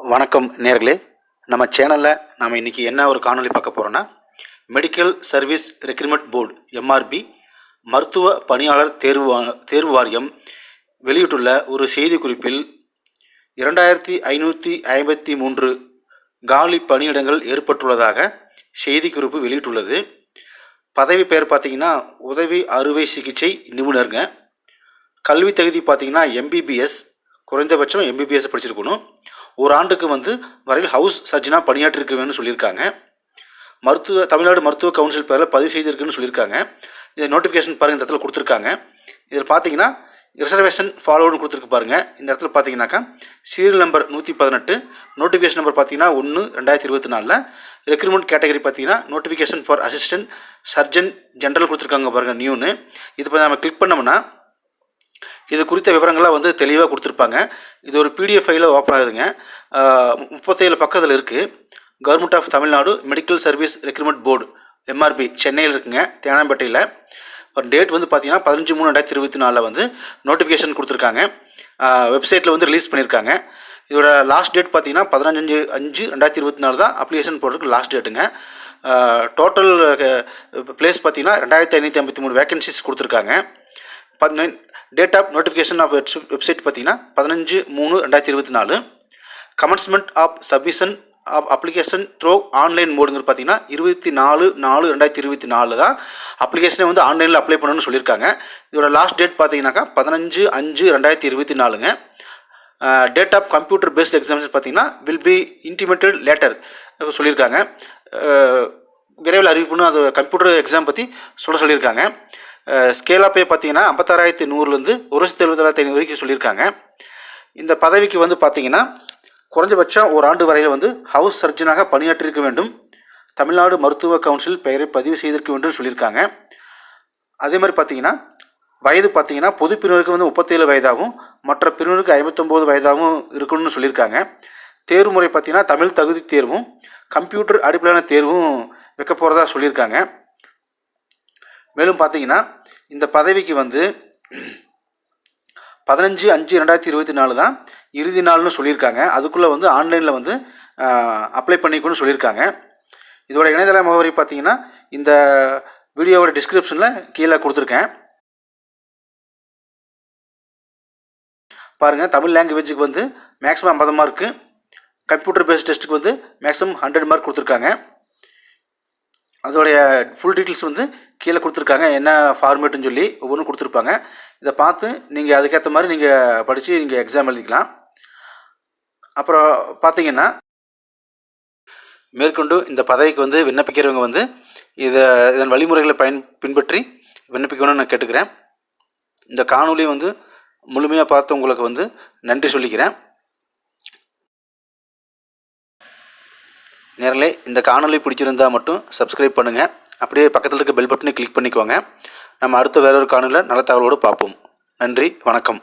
வணக்கம் நேர்களே. நம்ம சேனலில் நாம் இன்றைக்கி என்ன ஒரு காணொளி பார்க்க போகிறோன்னா medical service recruitment board MRB மருத்துவ பணியாளர் தேர்வு தேர்வு வாரியம் வெளியிட்டுள்ள ஒரு செய்திக்குறிப்பில் இரண்டாயிரத்தி ஐநூற்றி ஐம்பத்தி மூன்று காலி பணியிடங்கள் ஏற்பட்டுள்ளதாக செய்திக்குறிப்பு வெளியிட்டுள்ளது. பதவி பெயர் பார்த்திங்கன்னா உதவி அறுவை சிகிச்சை நிபுணருங்க. கல்வி தகுதி பார்த்திங்கன்னா எம்பிபிஎஸ் குறைந்தபட்சம் எம்பிபிஎஸ் படிச்சிருக்கணும். ஒரு ஆண்டுக்கு வந்து வரையில் ஹவுஸ் சர்ஜனாக பணியாற்றிருக்க வேணும்னு சொல்லியிருக்காங்க. மருத்துவ தமிழ்நாடு மருத்துவ கவுன்சில் பேரில் பதிவு செய்திருக்குன்னு சொல்லியிருக்காங்க. இந்த நோட்டிஃபிகேஷன் பாருங்கள் இந்த இடத்துல கொடுத்துருக்காங்க. இதில் பார்த்தீங்கன்னா ரிசர்வேஷன் ஃபாலோடு கொடுத்துருக்கு பாருங்கள் இந்த இடத்துல பார்த்தீங்கன்னாக்கா சீரியல் நம்பர் நூற்றி பதினெட்டு நோட்டிஃபிகேஷன் நம்பர் பார்த்தீங்கன்னா ஒன்று ரெண்டாயிரத்தி இருபத்தி நாலில். ரெக்ரூட்மெண்ட் கேட்டகரி பார்த்தீங்கன்னா notification for assistant surgeon general கொடுத்துருக்காங்க பாருங்கள் நியூன்னு இது இப்போ நம்ம கிளிக் பண்ணோம்னா இது குறித்த விவரங்கள்லாம் வந்து தெளிவாக கொடுத்துருப்பாங்க. இது ஒரு பிடிஎஃப் ஃபைலில் ஓப்பன் ஆகுதுங்க. முப்பத்தேழு பக்கத்தில் இருக்குது government of Tamil Nadu medical service recruitment board MRB சென்னையில் இருக்குங்க தேனாம்பேட்டையில். ஒரு டேட் வந்து பார்த்தீங்கன்னா பதினஞ்சு மூணு ரெண்டாயிரத்தி இருபத்தி நாலில் வந்து நோட்டிஃபிகேஷன் கொடுத்துருக்காங்க. வெப்சைட்டில் வந்து ரிலீஸ் பண்ணியிருக்காங்க இதோட லாஸ்ட் டேட் பார்த்தீங்கன்னா பதினஞ்சு அஞ்சு ரெண்டாயிரத்தி இருபத்தி நாலு தான் அப்ளிகேஷன் போடுறதுக்கு லாஸ்ட் டேட்டுங்க டோட்டல் பிளேஸ் பார்த்தீங்கன்னா ரெண்டாயிரத்தி ஐநூற்றி ஐம்பத்தி மூணு வேகன்சிஸ் கொடுத்துருக்காங்க. பதினெண் date of notification of website பார்த்தீங்கன்னா பதினஞ்சு மூணு ரெண்டாயிரத்தி இருபத்தி நாலு. Commencement of submission of application through online மோடுங்கிறது பார்த்தீங்கன்னா இருபத்தி நாலு நாலு ரெண்டாயிரத்தி இருபத்தி நாலு தான் அப்ளிகேஷனை வந்து ஆன்லைனில் அப்ளை பண்ணணும்னு சொல்லியிருக்காங்க. இதோட லாஸ்ட் டேட் பார்த்தீங்கன்னாக்கா பதினஞ்சு அஞ்சு ரெண்டாயிரத்தி இருபத்தி நாலுங்க. Date of computer based exams பார்த்தீங்கன்னா வில் பி இன்டிமேட்டட் லேட்டர் சொல்லியிருக்காங்க. விரைவில் அறிவிப்புன்னு அது கம்ப்யூட்டர் எக்ஸாம் பற்றி சொல்ல சொல்லியிருக்காங்க. ஸ்கேலாப்பே பார்த்தீங்கன்னா ஐம்பத்தாறாயிரத்தி நூறுலேருந்து ஒரு லட்சத்தி எழுபத்தாயிரத்தி ஐநூறு வரைக்கும் சொல்லியிருக்காங்க. இந்த பதவிக்கு வந்து பார்த்தீங்கன்னா குறைஞ்சபட்சம் ஒரு ஆண்டு வரையில் வந்து ஹவுஸ் சர்ஜனாக பணியாற்றியிருக்க வேண்டும். தமிழ்நாடு மருத்துவ கவுன்சில் பெயரை பதிவு செய்திருக்க வேண்டும் சொல்லியிருக்காங்க. அதே மாதிரி பார்த்தீங்கன்னா வயது பார்த்தீங்கன்னா பொது பிரிவினருக்கு வந்து முப்பத்தேழு வயதாகவும் மற்ற பிரிவினருக்கு ஐம்பத்தொம்போது வயதாகவும் இருக்கணும்னு சொல்லியிருக்காங்க. தேர்வு முறை பார்த்தீங்கன்னா தமிழ் தகுதி தேர்வும் கம்ப்யூட்டர் அடிப்படையிலான தேர்வும் வைக்க போகிறதா சொல்லியிருக்காங்க. மேலும் பார்த்தீங்கன்னா இந்த பதவிக்கு வந்து பதினஞ்சு அஞ்சு ரெண்டாயிரத்தி இருபத்தி நாலு தான் இறுதி நாள்னு சொல்லியிருக்காங்க. அதுக்குள்ளே வந்து ஆன்லைனில் வந்து அப்ளை பண்ணிக்கணும்னு சொல்லியிருக்காங்க. இதோட இணையதள முகவரி பார்த்தீங்கன்னா இந்த வீடியோவோட டிஸ்கிரிப்ஷனில் கீழே கொடுத்துருக்கேன். பாருங்கள் தமிழ் லாங்குவேஜுக்கு வந்து மேக்ஸிமம் ஐம்பது மார்க்கு கம்ப்யூட்டர் பேஸ்ட் டெஸ்ட்டுக்கு வந்து மேக்ஸிமம் ஹண்ட்ரட் மார்க் கொடுத்துருக்காங்க. அதோடைய ஃபுல் டீட்டெயில்ஸ் வந்து கீழே கொடுத்துருக்காங்க. என்ன ஃபார்மேட்டுன்னு சொல்லி ஒவ்வொன்றும் கொடுத்துருப்பாங்க. இதை பார்த்து நீங்கள் அதுக்கேற்ற மாதிரி நீங்கள் படித்து நீங்கள் எக்ஸாம் எழுதிக்கலாம். அப்புறம் பார்த்தீங்கன்னா மேற்கொண்டு இந்த பதவிக்கு வந்து விண்ணப்பிக்கிறவங்க வந்து இதை இதன் வழிமுறைகளை பயன் பின்பற்றி விண்ணப்பிக்கணும்னு நான் கேட்டுக்கிறேன். இந்த காணொளி வந்து முழுமையாக பார்த்து உங்களுக்கு வந்து நன்றி சொல்லிக்கிறேன். நேரலே இந்த காணொலி பிடிச்சிருந்தா மட்டும் சப்ஸ்கிரைப் பண்ணுங்கள் அப்படியே பக்கத்தில் இருக்க பெல் பட்டனை கிளிக் பண்ணிக்கோங்க. நம்ம அடுத்த வேறொரு காணொலியில் நல்ல தகவலோடு பார்ப்போம். நன்றி வணக்கம்.